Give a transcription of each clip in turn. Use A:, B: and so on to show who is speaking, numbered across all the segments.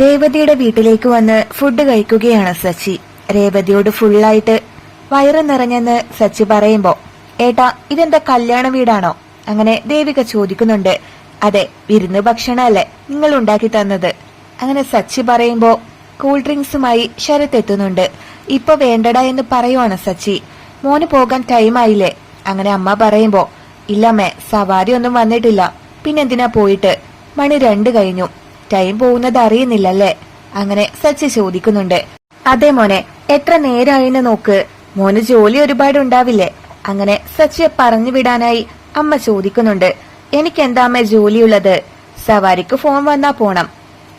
A: രേവതിയുടെ വീട്ടിലേക്ക് വന്ന് ഫുഡ് കഴിക്കുകയാണ് സച്ചി. രേവതിയോട് ഫുള്ളായിട്ട് വയറ് നിറഞ്ഞെന്ന് സച്ചി പറയുമ്പോ ഏട്ടാ ഇതെന്താ കല്യാണ വീടാണോ? അങ്ങനെ ദേവിക ചോദിക്കുന്നുണ്ട്. അതെ വിരുന്ന് ഭക്ഷണമല്ലേ നിങ്ങൾ ഉണ്ടാക്കി തന്നത്? അങ്ങനെ സച്ചി പറയുമ്പോ കൂൾ ഡ്രിങ്ക്സുമായി ശരത്ത് എത്തുന്നുണ്ട്. ഇപ്പൊ വേണ്ടടാ എന്ന് പറയുവാണ് സച്ചി. മോന് പോകാൻ ടൈമായില്ലേ അങ്ങനെ അമ്മ പറയുമ്പോ ഇല്ലമ്മേ സവാരി ഒന്നും വന്നിട്ടില്ല. പിന്നെന്തിനാ പോയിട്ട്? മണി രണ്ട് കഴിഞ്ഞു. ടൈം പോകുന്നത് അറിയുന്നില്ലല്ലേ? അങ്ങനെ സച്ചി ചോദിക്കുന്നുണ്ട്. അതെ മോനെ എത്ര നേരായിന്ന് നോക്ക്. മോന് ജോലി ഒരുപാട് ഉണ്ടാവില്ലേ? അങ്ങനെ സച്ചിയെ പറഞ്ഞു വിടാനായി അമ്മ ചോദിക്കുന്നുണ്ട്. എനിക്ക് എന്താ അമ്മ ജോലിയുള്ളത്? സവാരിക്ക് ഫോൺ വന്നാ പോണം.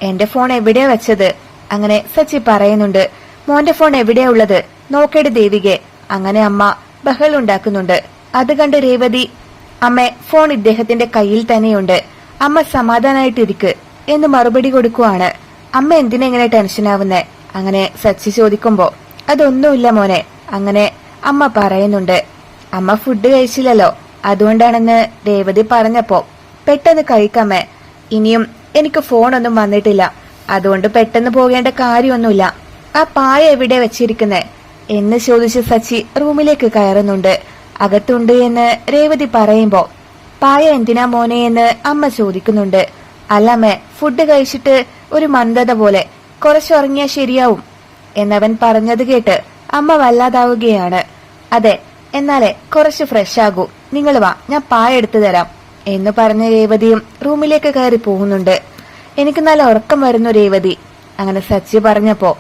A: എന്റെ ഫോൺ എവിടെയാ വെച്ചത്? അങ്ങനെ സച്ചി പറയുന്നുണ്ട്. മോന്റെ ഫോൺ എവിടെയാ ഉള്ളത്? നോക്കേട് ദേവികെ. അങ്ങനെ അമ്മ ബഹളുണ്ടാക്കുന്നുണ്ട് അത് കണ്ട് രേവതി അമ്മേ ഫോൺ ഇദ്ദേഹത്തിന്റെ കയ്യിൽ തന്നെയുണ്ട്. അമ്മ സമാധാനായിട്ടിരിക്ക്. എന്ന് മറുപടി കൊടുക്കുവാണ്. അമ്മ എന്തിനെങ്ങനെ ടെൻഷനാവുന്നേ അങ്ങനെ സച്ചി ചോദിക്കുമ്പോ അതൊന്നുമില്ല മോനെ അങ്ങനെ അമ്മ പറയുന്നുണ്ട്. അമ്മ ഫുഡ് കഴിച്ചില്ലല്ലോ. അതുകൊണ്ടാണെന്ന് രേവതി പറഞ്ഞപ്പോ പെട്ടെന്ന് കഴിക്കാമേ ഇനിയും എനിക്ക് ഫോണൊന്നും വന്നിട്ടില്ല. അതുകൊണ്ട് പെട്ടെന്ന് പോകേണ്ട കാര്യമൊന്നുമില്ല. ആ പായ എവിടെ വെച്ചിരിക്കുന്നേ? എന്ന് ചോദിച്ച് സച്ചി റൂമിലേക്ക് കയറുന്നുണ്ട്. അകത്തുണ്ട് എന്ന് രേവതി പറയുമ്പോ പായ എന്തിനാ മോനെ? എന്ന് അമ്മ ചോദിക്കുന്നുണ്ട്. അല്ലമ്മേ ഫുഡ് കഴിച്ചിട്ട് ഒരു മന്ദത പോലെ കുറച്ചുറങ്ങിയാ ശരിയാവും. എന്നവൻ പറഞ്ഞത് കേട്ട് അമ്മ വല്ലാതാവുകയാണ്. അതെ എന്നാലേ കുറച്ച് ഫ്രഷ് ആകൂ. നിങ്ങൾ വാ ഞാൻ പായെടുത്തു തരാം എന്ന് പറഞ്ഞ രേവതിയും റൂമിലേക്ക് കയറി പോകുന്നുണ്ട്. എനിക്ക് നല്ല ഉറക്കം വരുന്നു രേവതി. അങ്ങനെ സച്ചി പറഞ്ഞപ്പോ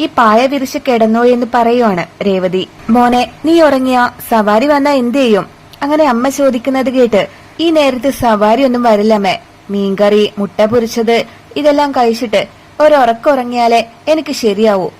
A: ഈ പായ വിരിച്ച് കിടന്നോ എന്ന് പറയുവാണ് രേവതി. മോനെ നീ ഉറങ്ങിയ സവാരി വന്നാ എന്ത് ചെയ്യും? അങ്ങനെ അമ്മ ചോദിക്കുന്നത് കേട്ട് ഈ നേരത്തെ സവാരി ഒന്നും വരില്ലമ്മേ. മീൻകറി മുട്ട പൊരിച്ചത് ഇതെല്ലാം കഴിച്ചിട്ട് ഒരുറക്കുറങ്ങിയാലേ എനിക്ക് ശരിയാവൂ.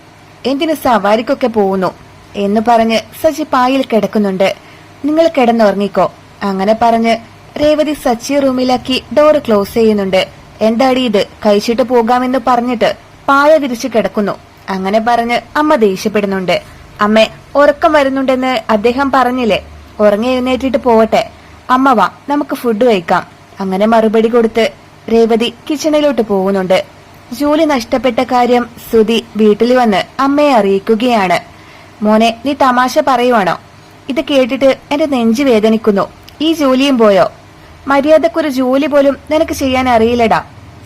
A: എന്തിനു സവാരിക്കൊക്കെ പോകുന്നു? എന്ന് പറഞ്ഞ് സച്ചി പായിൽ കിടക്കുന്നുണ്ട്. നിങ്ങൾ കിടന്നുറങ്ങിക്കോ. അങ്ങനെ പറഞ്ഞ് രേവതി സച്ചി റൂമിലാക്കി ഡോർ ക്ലോസ് ചെയ്യുന്നുണ്ട്. എന്താടി ഇത്? കഴിച്ചിട്ട് പോകാമെന്ന് പറഞ്ഞിട്ട് പായ വിരിച്ചു കിടക്കുന്നു. അങ്ങനെ പറഞ്ഞ് അമ്മ ദേഷ്യപ്പെടുന്നുണ്ട്. അമ്മ ഉറക്കം വരുന്നുണ്ടെന്ന് അദ്ദേഹം പറഞ്ഞില്ലേ? ഉറങ്ങി എഴുന്നേറ്റിട്ട് പോവട്ടെ. അമ്മ വാ നമുക്ക് ഫുഡ് കഴിക്കാം. അങ്ങനെ മറുപടി കൊടുത്ത് രേവതി കിച്ചണിലോട്ട് പോകുന്നുണ്ട്. ജോലി നഷ്ടപ്പെട്ട കാര്യം സുധി വീട്ടിൽ വന്ന് അമ്മയെ അറിയിക്കുകയാണ്. മോനെ നീ തമാശ പറയുവാണോ? ഇത് കേട്ടിട്ട് എന്റെ നെഞ്ചു വേദനിക്കുന്നു. ഈ ജോലിയും പോയോ? മര്യാദക്കൊരു ജോലി പോലും നിനക്ക് ചെയ്യാൻ അറിയില്ലടാ.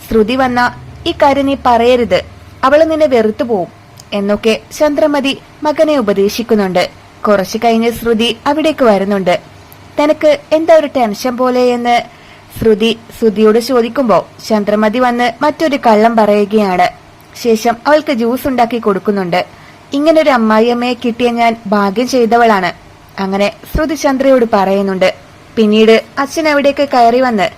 A: ശ്രുതി വന്ന ഈ കാര്യം നീ പറയരുത്. അവൾ നിന്നെ വെറുത്തു പോവും. എന്നൊക്കെ ചന്ദ്രമതി മകനെ ഉപദേശിക്കുന്നുണ്ട്. കുറച്ചു കഴിഞ്ഞ് ശ്രുതി അവിടേക്ക് വരുന്നുണ്ട്. തനക്ക് എന്താ ഒരു ടെൻഷൻ പോലെ എന്ന് ശ്രുതി ശ്രുതിയോട് ചോദിക്കുമ്പോൾ ചന്ദ്രമതി വന്ന് മറ്റൊരു കള്ളം പറയുകയാണ്. ശേഷം അവൾക്ക് ജ്യൂസ് ഉണ്ടാക്കി കൊടുക്കുന്നുണ്ട്. ഇങ്ങനൊരു അമ്മായിയമ്മയെ കിട്ടിയ ഞാൻ ഭാഗ്യം ചെയ്തവളാണ്. അങ്ങനെ ശ്രുതി ചന്ദ്രയോട് പറയുന്നുണ്ട്. പിന്നീട് അച്ഛൻ അവിടേക്ക് കയറി വന്ന്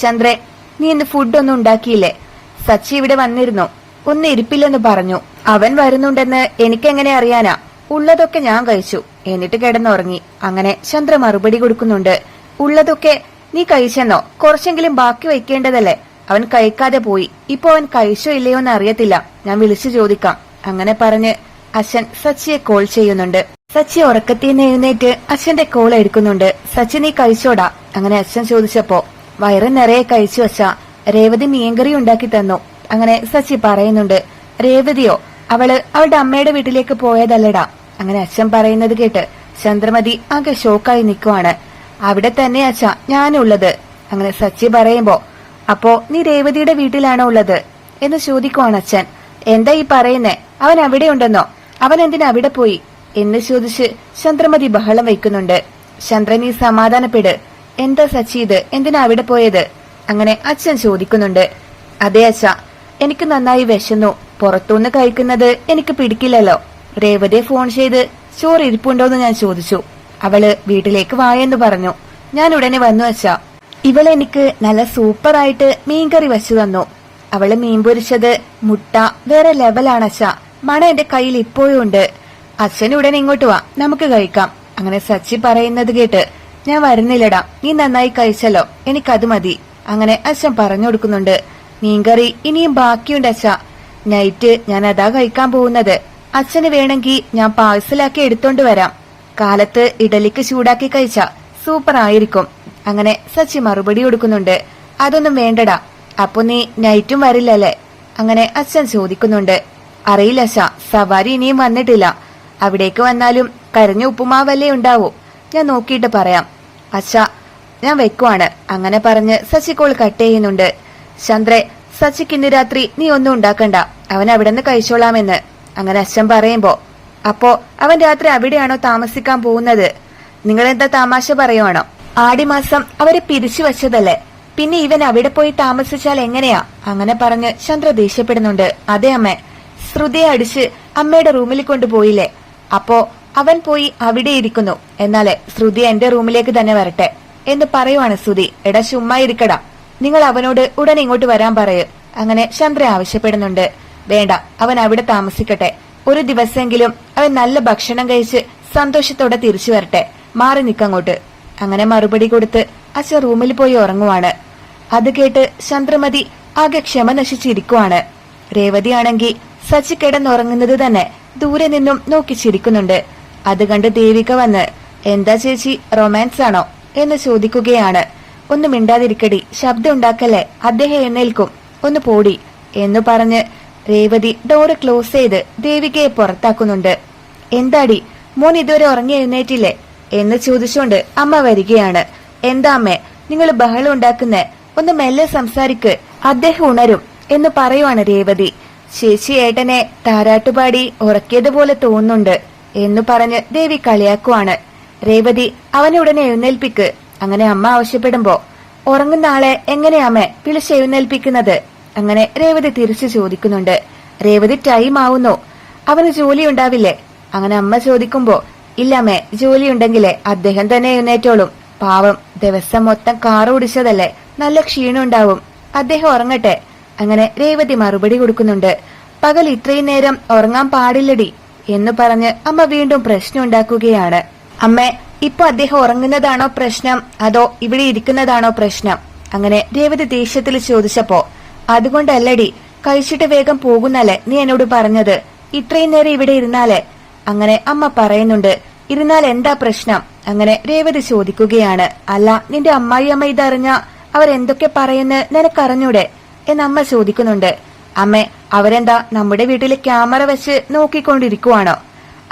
A: ചന്ദ്രെ നീ ഇന്ന് ഫുഡൊന്നും ഉണ്ടാക്കിയില്ലേ? സച്ചി ഇവിടെ വന്നിരുന്നു. ഒന്ന് ഇരിപ്പില്ലെന്ന് പറഞ്ഞു. അവൻ വരുന്നുണ്ടെന്ന് എനിക്കെങ്ങനെ അറിയാനാ? ഉള്ളതൊക്കെ ഞാൻ കഴിച്ചു. എന്നിട്ട് കിടന്നുറങ്ങി. അങ്ങനെ ചന്ദ്ര മറുപടി കൊടുക്കുന്നുണ്ട്. ഉള്ളതൊക്കെ നീ കഴിച്ചെന്നോ? കുറച്ചെങ്കിലും ബാക്കി വയ്ക്കേണ്ടതല്ലേ? അവൻ കഴിക്കാതെ പോയി. ഇപ്പൊ അവൻ കഴിച്ചോ ഇല്ലയോ എന്ന് അറിയത്തില്ല. ഞാൻ വിളിച്ചു ചോദിക്കാം. അങ്ങനെ പറഞ്ഞ് അച്ഛൻ സച്ചിയെ കോൾ ചെയ്യുന്നുണ്ട്. സച്ചി ഉറക്കത്തിൽ നിന്ന് എഴുന്നേറ്റ് അച്ഛന്റെ കോൾ എടുക്കുന്നുണ്ട്. സച്ചി നീ കഴിച്ചോടാ? അങ്ങനെ അച്ഛൻ ചോദിച്ചപ്പോ വയറ് നിറയെ കഴിച്ചു വച്ച രേവതി മീൻകറി ഉണ്ടാക്കി തന്നു. അങ്ങനെ സച്ചി പറയുന്നുണ്ട് രേവതിയോ? അവൾ അവളുടെ അമ്മയുടെ വീട്ടിലേക്ക് പോയതല്ലടാ. അങ്ങനെ അച്ഛൻ പറയുന്നത് കേട്ട് ചന്ദ്രമതി ആകെ ഷോക്കായി നിൽക്കുവാണ്. അവിടെ തന്നെ അച്ഛ ഞാനുള്ളത്. അങ്ങനെ സച്ചി പറയുമ്പോ അപ്പോ നീ രേവതിയുടെ വീട്ടിലാണോ ഉള്ളത്? എന്ന് ചോദിക്കുവാണ് അച്ഛൻ. എന്താ ഈ പറയുന്നേ? അവൻ അവിടെ ഉണ്ടെന്നോ? അവൻ എന്തിനാ അവിടെ പോയി? എന്ന് ചോദിച്ച് ചന്ദ്രമതി ബഹളം വയ്ക്കുന്നുണ്ട്. ചന്ദ്രൻ ഈ സമാധാനപ്പെട്. എന്താ സച്ചി ഇത്? എന്തിനാ അവിടെ പോയത്? അങ്ങനെ അച്ഛൻ ചോദിക്കുന്നുണ്ട്. അതെ അച്ഛ എനിക്ക് നന്നായി വിശന്നു. പുറത്തുനിന്ന് കഴിക്കുന്നത് എനിക്ക് പിടിക്കില്ലല്ലോ. രേവതിയെ ഫോൺ ചെയ്ത് ചോറ് ഇരിപ്പുണ്ടോന്ന് ഞാൻ ചോദിച്ചു. അവൾ വീട്ടിലേക്ക് വായെന്ന് പറഞ്ഞു. ഞാൻ ഉടനെ വന്നു അച്ഛാ. ഇവളെനിക്ക് നല്ല സൂപ്പറായിട്ട് മീൻകറി വെച്ചു തന്നു. അവൾ മീൻ പൊരിച്ചത് മുട്ട വേറെ ലെവലാണ് അച്ഛ. മണ എന്റെ കയ്യിൽ ഇപ്പോഴും ഉണ്ട്. അച്ഛൻ ഉടനെ ഇങ്ങോട്ട് വാ നമുക്ക് കഴിക്കാം. അങ്ങനെ സച്ചി പറയുന്നത് കേട്ട് ഞാൻ വരുന്നില്ലടാ നീ നന്നായി കഴിച്ചല്ലോ എനിക്കത് മതി. അങ്ങനെ അച്ഛൻ പറഞ്ഞു കൊടുക്കുന്നുണ്ട്. മീൻകറി ഇനിയും ബാക്കിയുണ്ട് അച്ഛ. നൈറ്റ് ഞാൻ അതാ കഴിക്കാൻ പോകുന്നത്. അച്ഛന് വേണമെങ്കിൽ ഞാൻ പാഴ്സലാക്കി എടുത്തോണ്ട് വരാം. കാലത്ത് ഇഡലിക്ക് ചൂടാക്കി കഴിച്ച സൂപ്പർ ആയിരിക്കും. അങ്ങനെ സച്ചി മറുപടി കൊടുക്കുന്നുണ്ട്. അതൊന്നും വേണ്ടടാ. അപ്പൊ നീ നൈറ്റും വരില്ലല്ലേ? അങ്ങനെ അച്ഛൻ ചോദിക്കുന്നുണ്ട്. അറിയില്ല ശ സവാരി ഇനിയും വന്നിട്ടില്ല. അവിടേക്ക് വന്നാലും കരഞ്ഞ ഉപ്പുമാവല്ലേ ഉണ്ടാവൂ? ഞാൻ നോക്കിയിട്ട് പറയാം. അച്ഛ ഞാൻ വെക്കുവാണ്. അങ്ങനെ പറഞ്ഞ് സച്ചി കോൾ കട്ട് ചെയ്യുന്നുണ്ട്. ചന്ദ്രെ സച്ചിക്ക് ഇന്ന് രാത്രി നീ ഒന്നും ഉണ്ടാക്കണ്ട. അവൻ അവിടെ നിന്ന് കഴിച്ചോളാമെന്ന്. അങ്ങനെ അച്ഛൻ പറയുമ്പോ അപ്പോ അവൻ രാത്രി അവിടെയാണോ താമസിക്കാൻ പോകുന്നത്? നിങ്ങൾ എന്താ തമാശ പറയുവാണോ? ആടിമാസം അവരെ പിരിച്ചു വച്ചതല്ലേ. പിന്നെ ഇവൻ അവിടെ പോയി താമസിച്ചാൽ എങ്ങനെയാ? അങ്ങനെ പറഞ്ഞ് ചന്ദ്ര ദേഷ്യപ്പെടുന്നുണ്ട്. അതെ അമ്മേ ശ്രുതിയെ അടിച്ച് അമ്മയുടെ റൂമിൽ കൊണ്ടുപോയില്ലേ? അപ്പോ അവൻ പോയി അവിടെ ഇരിക്കുന്നു. എന്നാലേ ശ്രുതി എന്റെ റൂമിലേക്ക് തന്നെ വരട്ടെ. എന്ന് പറയുവാണ് ശ്രുതി. എടാ ചുമ്മാ ഇരിക്കടാ. നിങ്ങൾ അവനോട് ഉടൻ ഇങ്ങോട്ട് വരാൻ പറയൂ. അങ്ങനെ ചന്ദ്ര ആവശ്യപ്പെടുന്നുണ്ട്. വേണ്ട അവൻ അവിടെ താമസിക്കട്ടെ. ഒരു ദിവസമെങ്കിലും അവൻ നല്ല ഭക്ഷണം കഴിച്ച് സന്തോഷത്തോടെ തിരിച്ചു വരട്ടെ. മാറി നിക്കങ്ങോട്ട്. അങ്ങനെ മറുപടി കൊടുത്ത് അച്ഛൻ റൂമിൽ പോയി ഉറങ്ങുവാണ്. അത് കേട്ട് ചന്ദ്രമതി ആകെ ക്ഷമ നശിച്ചിരിക്കുവാണ്. രേവതിയാണെങ്കിൽ സച്ചി കിടന്നുറങ്ങുന്നത് തന്നെ ദൂരെ നിന്നും നോക്കി ചിരിക്കുന്നുണ്ട്. അത് കണ്ട് ദേവിക വന്ന് എന്താ ചേച്ചി റൊമാൻസ് ആണോ? എന്ന് ചോദിക്കുകയാണ്. ഒന്ന് മിണ്ടാതിരിക്കടി ശബ്ദം ഉണ്ടാക്കല്ലേ അദ്ദേഹം എഴുന്നേൽക്കും. ഒന്ന് പോടി എന്ന് പറഞ്ഞ് രേവതി ഡോറ് ക്ലോസ് ചെയ്ത് ദേവികയെ പുറത്താക്കുന്നുണ്ട്. എന്താടി മോൻ ഇതുവരെ ഉറങ്ങി എഴുന്നേറ്റില്ലേ? എന്ന് ചോദിച്ചുകൊണ്ട് അമ്മ വരികയാണ്. എന്താ അമ്മേ നിങ്ങൾ ബഹളം ഉണ്ടാക്കുന്ന? ഒന്ന് മെല്ലെ സംസാരിക്ക് അദ്ദേഹം ഉണരും എന്ന് പറയുവാണ് രേവതി. ചേച്ചി ഏട്ടനെ താരാട്ടുപാടി ഉറക്കിയതുപോലെ തോന്നുന്നുണ്ട് എന്ന് പറഞ്ഞ് ദേവി കളിയാക്കുവാണ്. രേവതി അവനെ ഉടനെ എഴുന്നേൽപ്പിക്ക്. അങ്ങനെ അമ്മ ആവശ്യപ്പെടുമ്പോ ഉറങ്ങുന്ന ആളെ എങ്ങനെയാമേ വിളിച്ച് എഴുന്നേൽപ്പിക്കുന്നത്? അങ്ങനെ രേവതി തിരിച്ചു ചോദിക്കുന്നുണ്ട്. രേവതി ടൈം ആവുന്നു. അവന് ജോലി ഉണ്ടാവില്ലേ? അങ്ങനെ അമ്മ ചോദിക്കുമ്പോ ഇല്ലമ്മേ ജോലി ഉണ്ടെങ്കിലേ അദ്ദേഹം തന്നെ എഴുന്നേറ്റോളും. പാവം ദിവസം മൊത്തം കാർ ഓടിച്ചതല്ലേ? നല്ല ക്ഷീണം ഉണ്ടാവും. അദ്ദേഹം ഉറങ്ങട്ടെ. അങ്ങനെ രേവതി മറുപടി കൊടുക്കുന്നുണ്ട്. പകൽ ഇത്രയും നേരം ഉറങ്ങാൻ പാടില്ലടി എന്ന് പറഞ്ഞ് അമ്മ വീണ്ടും പ്രശ്നം ഉണ്ടാക്കുകയാണ്. അമ്മേ ഇപ്പൊ അദ്ദേഹം ഉറങ്ങുന്നതാണോ പ്രശ്നം? അതോ ഇവിടെ ഇരിക്കുന്നതാണോ പ്രശ്നം? അങ്ങനെ രേവതി ദേഷ്യത്തിൽ ചോദിച്ചപ്പോ അതുകൊണ്ടല്ലടി കഴിച്ചിട്ട് വേഗം പോകുന്നല്ലേ നീ എന്നോട് പറഞ്ഞത്. ഇത്രയും നേരം ഇവിടെ ഇരുന്നാലേ? അങ്ങനെ അമ്മ പറയുന്നുണ്ട് ഇരുന്നാൽ എന്താ പ്രശ്നം? അങ്ങനെ രേവതി ചോദിക്കുകയാണ്. അല്ല നിന്റെ അമ്മായിയമ്മ ഇതറിഞ്ഞ അവരെന്തൊക്കെ പറയുന്ന നിനക്കറിഞ്ഞൂടെ? എന്ന് അമ്മ ചോദിക്കുന്നുണ്ട്. അമ്മേ അവരെന്താ നമ്മുടെ വീട്ടിലെ ക്യാമറ വെച്ച് നോക്കിക്കൊണ്ടിരിക്കുവാണോ?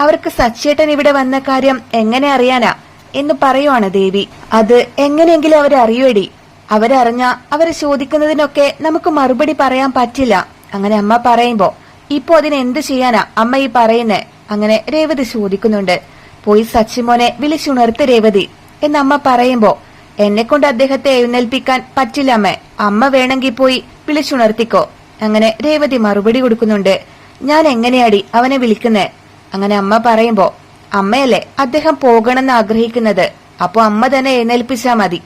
A: അവർക്ക് സച്ചേട്ടൻ ഇവിടെ വന്ന കാര്യം എങ്ങനെ അറിയാനാ? എന്ന് പറയുവാണ് ദേവി. അത് എങ്ങനെയെങ്കിലും അവരറിയുവടി. അവരറിഞ്ഞ അവരെ ചോദിക്കുന്നതിനൊക്കെ നമുക്ക് മറുപടി പറയാൻ പറ്റില്ല. അങ്ങനെ അമ്മ പറയുമ്പോ ഇപ്പൊ അതിന് ചെയ്യാനാ? അമ്മ ഈ പറയുന്നേ. അങ്ങനെ രേവതി ചോദിക്കുന്നുണ്ട്. പോയി സച്ചിമോനെ വിളിച്ചുണർത്ത് രേവതി. എന്ന് അമ്മ പറയുമ്പോ എന്നെ കൊണ്ട് അദ്ദേഹത്തെ എഴുന്നേൽപ്പിക്കാൻ പറ്റില്ല അമ്മേ. അമ്മ വേണമെങ്കിൽ പോയി വിളിച്ചുണർത്തിക്കോ. അങ്ങനെ രേവതി മറുപടി കൊടുക്കുന്നുണ്ട്. ഞാൻ എങ്ങനെയാടി അവനെ വിളിക്കുന്നേ? അങ്ങനെ അമ്മ പറയുമ്പോ അമ്മയല്ലേ അദ്ദേഹം പോകണമെന്ന് ആഗ്രഹിക്കുന്നത്. അപ്പൊ അമ്മ തന്നെ എഴുന്നേൽപ്പിച്ചാ മതി.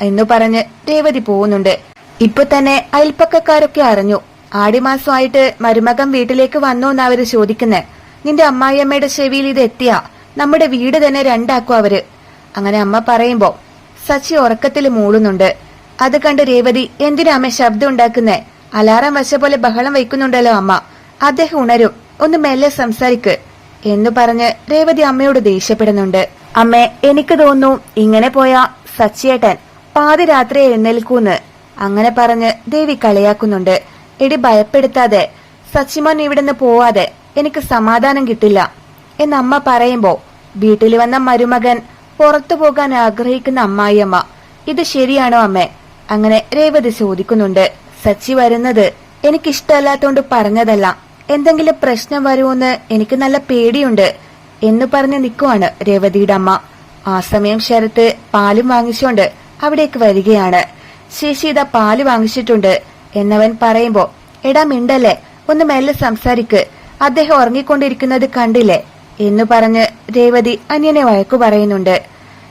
A: എന്നു പറഞ്ഞ് രേവതി പോകുന്നുണ്ട്. ഇപ്പൊ തന്നെ അയൽപ്പക്കക്കാരൊക്കെ അറിഞ്ഞു. ആടിമാസമായിട്ട് മരുമകൻ വീട്ടിലേക്ക് വന്നു എന്ന് അവർ ചോദിക്കുന്നേ. നിന്റെ അമ്മായിയമ്മയുടെ ചെവിയിൽ ഇത് എത്തിയാ. നമ്മുടെ വീട് തന്നെ രണ്ടാക്കും അവർ. അങ്ങനെ അമ്മ പറയുമ്പോ സച്ചി ഉറക്കത്തിൽ മൂളുന്നുണ്ട്. അത് കണ്ട് രേവതി എന്തിനാ അമ്മ ശബ്ദം ഉണ്ടാക്കുന്നേ? അലാറം വശ പോലെ ബഹളം വയ്ക്കുന്നുണ്ടല്ലോ അമ്മ. അദ്ദേഹം ഉണരും. ഒന്ന് മെല്ലെ സംസാരിക്ക്. എന്ന് പറഞ്ഞ് രേവതി അമ്മയോട് ദേഷ്യപ്പെടുന്നുണ്ട്. അമ്മേ എനിക്ക് തോന്നുന്നു ഇങ്ങനെ പോയാ സച്ചിയേട്ടൻ പാതി രാത്രി എഴുന്നേൽക്കൂന്ന്. അങ്ങനെ പറഞ്ഞ് ദേവി കളിയാക്കുന്നുണ്ട്. എടി ഭയപ്പെടുത്താതെ സച്ചിമോൻ ഇവിടുന്ന് പോവാതെ എനിക്ക് സമാധാനം കിട്ടില്ല. എന്ന് അമ്മ പറയുമ്പോ വീട്ടിൽ വന്ന മരുമകൻ പുറത്തു പോകാൻ ആഗ്രഹിക്കുന്ന അമ്മായിയമ്മ ഇത് ശരിയാണോ അമ്മേ? അങ്ങനെ രേവതി ചോദിക്കുന്നുണ്ട്. സച്ചി വരുന്നത് എനിക്കിഷ്ടമല്ലാത്തോണ്ട് പറഞ്ഞതല്ല. എന്തെങ്കിലും പ്രശ്നം വരുമെന്ന് എനിക്ക് നല്ല പേടിയുണ്ട് എന്ന് പറഞ്ഞ് നിൽക്കുവാണ് രേവതിയുടെ അമ്മ. ആ സമയം ശരത്ത് പാലും വാങ്ങിച്ചുകൊണ്ട് അവിടേക്ക് വരികയാണ്. ശേഷി ഇതാ പാൽ വാങ്ങിച്ചിട്ടുണ്ട്. എന്നവൻ പറയുമ്പോ എടാ മിണ്ടല്ലേ? ഒന്ന് മെല്ലെ സംസാരിക്ക്. അദ്ദേഹം ഉറങ്ങിക്കൊണ്ടിരിക്കുന്നത് കണ്ടില്ലേ? എന്ന് പറഞ്ഞ് രേവതി അന്യനെ വഴക്കു പറയുന്നുണ്ട്.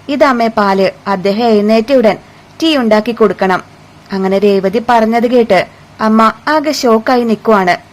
A: ഇതമ്മേ പാൽ അദ്ദേഹം എഴുന്നേറ്റ ഉടൻ ടീ ഉണ്ടാക്കി കൊടുക്കണം. അങ്ങനെ രേവതി പറഞ്ഞത് കേട്ട് അമ്മ ആകെ ഷോക്കായി നിൽക്കുവാണ്